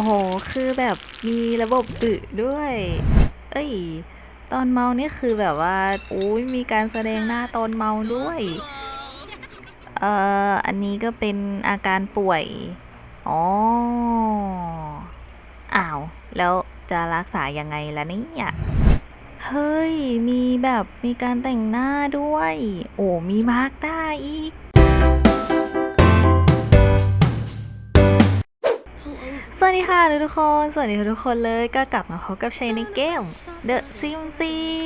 โอ้โห คือแบบมีระบบอึด้วย เอ้ย ตอนเมานี่คือแบบว่าอุ้ยมีการแสดงหน้าตอนเมาด้วย เอ่อ อันนี้ก็เป็นอาการป่วย อ๋อ อ้าว แล้วจะรักษายังไงล่ะเนี่ยเฮ้ย มีแบบมีการแต่งหน้าด้วย โอ้ มีมาร์กได้อีก สวัสดีค่ะทุกคน สวัสดีทุกคนเลยก็กลับมาพบกับชัยในเกม The Sim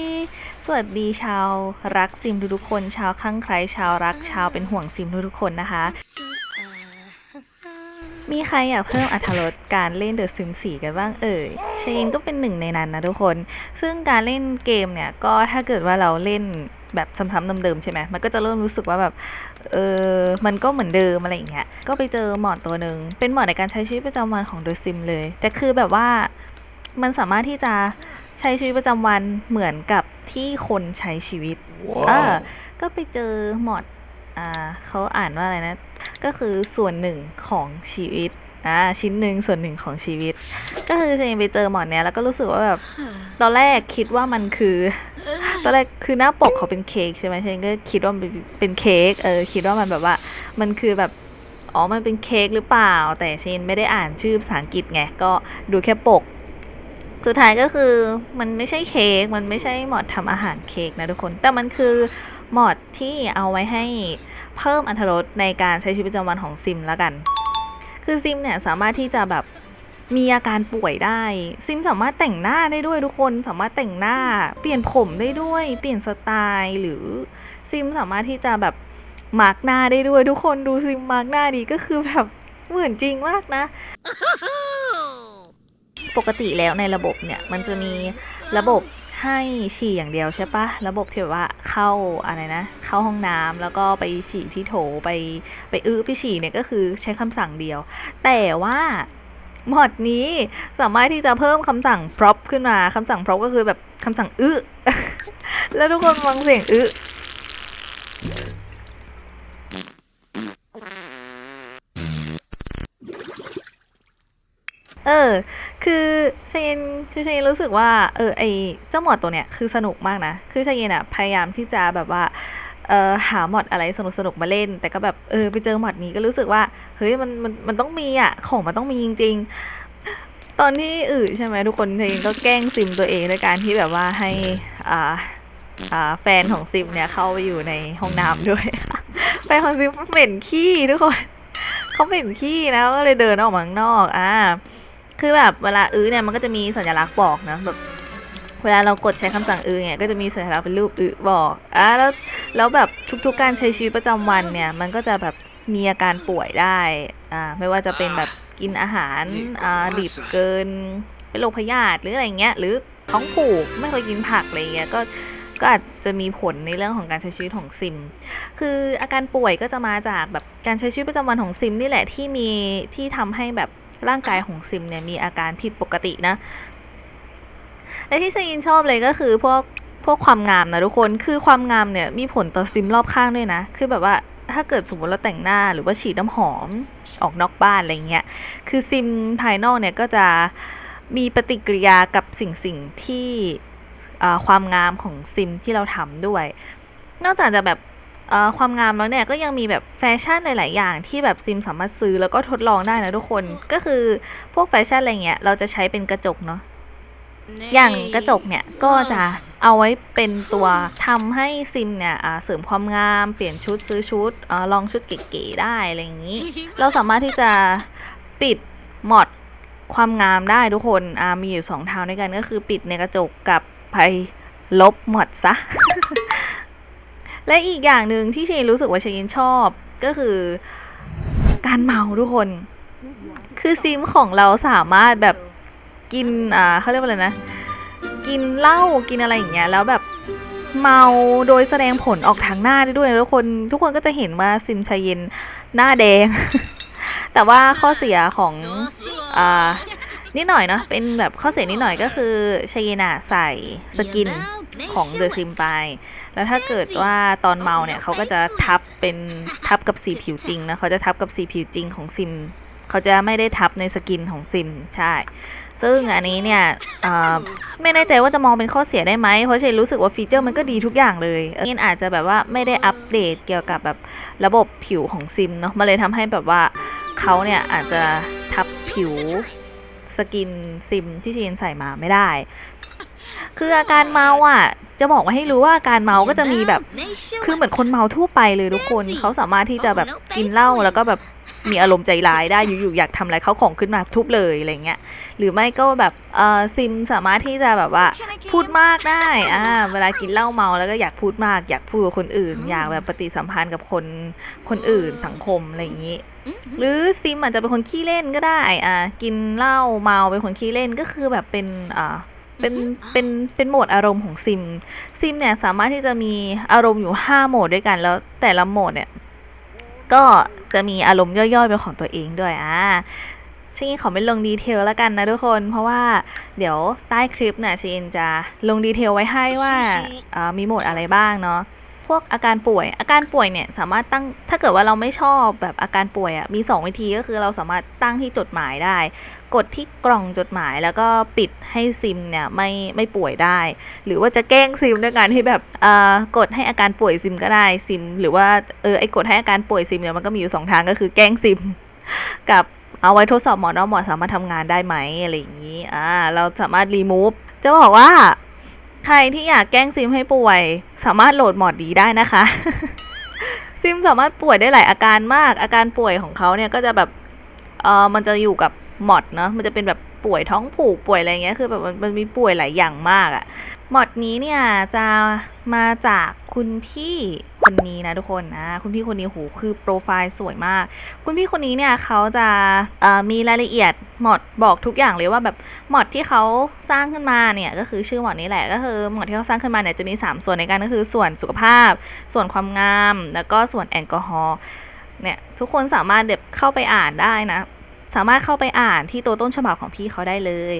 4สวัสดีชาวรักซิมทุกๆคน ชาวข้างใครชาวรักชาวเป็นห่วงซิมทุกๆคนนะคะ มีใครอยากเพิ่มอรรถรสการเล่น The Sim 4กันบ้างเอ่ยชัยเองก็เป็นหนึ่งในนั้นนะทุกคน ซึ่งการเล่นเกมเนี่ยก็ถ้าเกิดว่าเราเล่น แบบซ้ำๆเดิมๆใช่ไหมมันก็จะเริ่มรู้สึกว่าแบบเออมันก็เหมือนเดิมอะไรอย่างเงี้ยก็ไปเจอหมอดตัวหนึ่งเป็นหมอดในการใช้ชีวิตประจำวันของ The Sim เลย แต่คือแบบว่ามันสามารถที่จะใช้ชีวิตประจำวันเหมือนกับที่คนใช้ชีวิตเออก็ไปเจอหมอดอ่าเขาอ่านว่าอะไรนะ ก็คือส่วนหนึ่งของชีวิตอ่าชิ้นหนึ่งส่วนหนึ่งของชีวิต ก็คือฉันไปเจอหมอนเนี้ยแล้วก็รู้สึกว่าแบบตอนแรกคิดว่ามันคือ ตอนแรกคือหน้าปกเขาเป็นเค้กใช่ไหมฉันก็คิดว่ามันเป็นเค้กเออคิดว่ามันแบบว่า มันคือแบบอ๋อมันเป็นเค้กหรือเปล่า แต่ฉันไม่ได้อ่านชื่อภาษาอังกฤษไงก็ดูแค่ปก สุดท้ายก็คือมันไม่ใช่เค้กมันไม่ใช่หมอดทำอาหารเค้กนะทุกคน แต่มันคือหมอดที่เอาไว้ให้เพิ่มอรรถรสในการใช้ชีวิตประจำวันของซิมแล้วกัน คือซิมเนี่ยสามารถที่จะแบบ มีอาการป่วยได้ ซิมสามารถแต่งหน้าได้ด้วยทุกคนสามารถแต่งหน้า เปลี่ยนผมได้ด้วย เปลี่ยนสไตล์หรือซิมสามารถที่จะแบบมาร์กหน้าได้ด้วยทุกคนดูซิมมาร์กหน้าดีก็คือแบบเหมือนจริงมากนะ ปกติแล้วในระบบเนี่ย มันจะมีระบบให้ฉี่อย่างเดียวใช่ปะระบบที่แบบว่าเข้าอะไรนะ เข้าห้องน้ำแล้วก็ไปฉี่ที่โถไปไปอื้อไปฉี่เนี่ยก็คือใช้คำสั่งเดียว แต่ว่า หมอดนี้สามารถที่จะเพิ่มคำสั่ง prop ขึ้นมาคำสั่ง prop ก็คือแบบคำสั่งอื้อแล้วทุกคนฟังเสียงอื้อเออ คือเชนคือเชนรู้สึกว่า เออ ไอเจ้าหมอดตัวเนี้ยคือสนุกมากนะ คือเชนอะพยายามที่จะแบบว่า หาหมอดอะไรสนุกสนุกๆมาเล่น แต่ก็แบบเออไปเจอหมอดนี้ก็รู้สึกว่าเฮ้ยมันมันมันต้องมีอะของมันต้องมีจริง ๆ ตอนที่อือใช่ไหมทุกคนเชนก็แกล้งซิมตัวเองด้วยการที่แบบว่าให้อ่าอ่าแฟนของซิมเนี่ยเข้าไปอยู่ในห้องน้ำด้วยแฟนของซิมเหม็นขี้ทุกคนเขาเหม็นขี้นะก็เลยเดินออกมาข้างนอกอ่าคือแบบเวลาอื้อเนี่ยมันก็จะมีสัญลักษณ์บอกนะแบบ เวลาเรากดใช้คำสั่งอือเนี่ยก็จะมีสัญลักษณ์เป็นรูปอือบอกอะแล้วแล้วแบบทุกๆการใช้ชีวิตประจำวันเนี่ยมันก็จะแบบมีอาการป่วยได้อ่าไม่ว่าจะเป็นแบบกินอาหารอ่าดิบเกินเป็นโรคพยาธิหรืออะไรเงี้ยหรือท้องผูกไม่เคยกินผักอะไรเงี้ยก็ก็อาจจะมีผลในเรื่องของการใช้ชีวิตของซิม คืออาการป่วยก็จะมาจากแบบการใช้ชีวิตประจำวันของซิมนี่แหละที่มีที่ทำให้แบบร่างกายของซิมเนี่ยมีอาการผิดปกตินะ และที่ชยินชอบเลยก็คือพวกพวกความงามนะทุกคน คือความงามเนี่ยมีผลต่อซิมรอบข้างด้วยนะ คือแบบว่าถ้าเกิดสมมติเราแต่งหน้าหรือว่าฉีดน้ำหอมออกนอกบ้านอะไรเงี้ย คือซิมภายนอกเนี่ยก็จะมีปฏิกิริยากับสิ่งสิ่งที่ความงามของซิมที่เราทำด้วย นอกจากจะแบบความงามแล้วเนี่ยก็ยังมีแบบแฟชั่นหลาย ๆ อย่างที่แบบซิมสามารถซื้อแล้วก็ทดลองได้นะทุกคน ก็คือพวกแฟชั่นอะไรเงี้ยเราจะใช้เป็นกระจกเนาะ อย่างกระจกเนี่ยก็จะเอาไว้เป็นตัวทำให้ซิมเนี่ยอ่าเสริมความงามเปลี่ยนชุดซื้อชุดอาลองชุดเก๋ๆได้อะไรอย่างนี้ เราสามารถที่จะปิดหมอดความงามได้ทุกคนอ่ามีอยู่สองทางด้วยกันก็คือปิดในกระจกกับไปลบหมดซะ และอีกอย่างหนึ่งที่เชนรู้สึกว่าเชนชอบก็คือการเมาทุกคน คือซิมของเราสามารถแบบ กินอ่าเขาเรียกว่าอะไรนะ กินเหล้ากินอะไรอย่างเงี้ยแล้วแบบเมาโดยแสดงผลออกทางหน้าได้ด้วยนะทุกคนทุกคนก็จะเห็นว่าซิมชายเย็นหน้าแดง แต่ว่าข้อเสียของอ่านิดหน่อยเนาะเป็นแบบข้อเสียนิดหน่อยก็คือชายเย็นอะใส่สกินของเดอะซิมไป แล้วถ้าเกิดว่าตอนเมาเนี่ยเขาก็จะทับเป็นทับกับสีผิวจริงนะเขาจะทับกับสีผิวจริงของซิม เขาจะไม่ได้ทับในสกินของซิมใช่ ซึ่งอันนี้เนี่ยไม่แน่ใจว่าจะมองเป็นข้อเสียได้ไหมเพราะเชนรู้สึกว่าฟีเจอร์มันก็ดีทุกอย่างเลยออนี่อาจจะแบบว่าไม่ได้อัปเดตเกี่ยวกับแบบระบบผิวของซิมเนาะมันเลยทำให้แบบว่าเขาเนี่ยอาจจะทับผิวสกินซิมที่เชนใส่มาไม่ได้ คืออาการเมาอะจะบอกว่าให้รู้ว่าอาการเมาก็จะมีแบบ คือเหมือนคนเมาทั่วไปเลยทุกคน เขาสามารถที่จะแบบกินเหล้าแล้วก็แบบ มีอารมณ์ใจร้ายได้อยู่ๆอยากทำอะไรเขาของขึ้นมาทุบเลยอะไรเงี้ยหรือไม่ก็แบบเออซิมสามารถที่จะแบบว่าพูดมากได้อ่าเวลากินเหล้าเมาแล้วก็อยากพูดมาก อยากพูดกับคนอื่น อยากแบบปฏิสัมพันธ์กับคนคนอื่นสังคมอะไรอย่างนี้หรือซิมอาจจะเป็นคนขี้เล่นก็ได้อ่ากินเหล้าเมาเป็นคนขี้เล่นก็คือแบบเป็นอ่าเป็นเป็นเป็นโหมดอารมณ์ของซิม ซิมเนี่ยสามารถที่จะมีอารมณ์อยู่ 5 โหมดด้วยกันแล้วแต่ละโหมดเนี่ย ก็จะมีอารมณ์ย่อยๆเป็นของตัวเองด้วยอ่าชินขอไม่ลงดีเทลแล้วกันนะทุกคน เพราะว่าเดี๋ยวใต้คลิปเนี่ยชินจะลงดีเทลไว้ให้ว่าอ่ามีโหมดอะไรบ้างเนาะ พวกอาการป่วย อาการป่วยเนี่ยสามารถตั้งถ้าเกิดว่าเราไม่ชอบแบบอาการป่วยอะ่ะมี 2 วิธีก็คือเราสามารถตั้งที่จดหมายได้ กดที่กล่องจดหมายแล้วก็ปิดให้ซิมเนี่ยไม่ไม่ป่วยได้ หรือว่าจะแกล้งซิมด้วยการที่แบบเอ่อกดให้อาการป่วยซิมก็ได้ซิม หรือว่าเออไอ้กดให้อาการป่วยซิมเนี่ยมันก็มีอยู่สองทางก็คือแกล้งซิมกับเอาไว้ทดสอบหมอนว่าหมอสามารถทำงานได้ไหมอะไรอย่างนี้อ่าเราสามารถรีมูฟจะบอกว่า ใครที่อยากแกล้งซิมให้ป่วย สามารถโหลดหมอดดีได้นะคะ ซิมสามารถป่วยได้หลายอาการมาก อาการป่วยของเขาเนี่ยก็จะแบบเออมันจะอยู่กับหมอดเนาะมันจะเป็นแบบป่วยท้องผูกป่วยอะไรเงี้ยคือแบบมันมีป่วยหลายอย่างมากอะห มอดนี้เนี่ยจะมาจากคุณพี่คนนี้นะทุกคนนะคุณพี่คนนี้โหคือโปรไฟล์สวยมาก คุณพี่คนนี้เนี่ยเขาจะมีรายละเอียดหมอดบอกทุกอย่างเลยว่าแบบหมอดที่เขาสร้างขึ้นมาเนี่ยก็คือชื่อหมอดนี้แหละก็คือหมอดที่เขาสร้างขึ้นมาเนี่ยจะมี 3 ส่วนในกันก็คือส่วนสุขภาพ ส่วนความงาม แล้วก็ส่วนแอลกอฮอล์เนี่ยทุกคนสามารถเด็บเข้าไปอ่านได้นะ สามารถเข้าไปอ่านที่ตัวต้นฉบับของพี่เขาได้เลย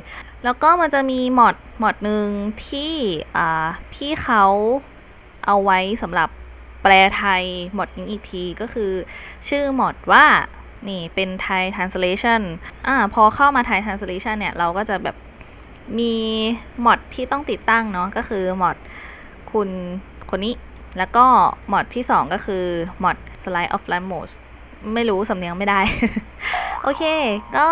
แล้วก็มันจะมีมอดมอดหนึ่งที่พี่เขาเอาไว้สำหรับแปลไทยมอดนี้อีกทีก็คือ ชื่อมอดว่านี่เป็นไทย translation อ่าพอเข้ามาไทย translation เนี่ย เราก็จะแบบมีมอดที่ต้องติดตั้งเนาะก็คือมอดคุณคนนี้ แล้วก็มอดที่ 2 ก็คือมอด slide of lamos ไม่รู้สำเนียงไม่ได้ โอเค ก็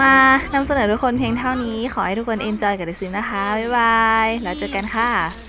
มานำเสนอทุกคนเพียงเท่านี้ ขอให้ทุกคนเอนจอยกับดิซิมนะคะ บ๊ายบาย แล้วเจอกันค่ะ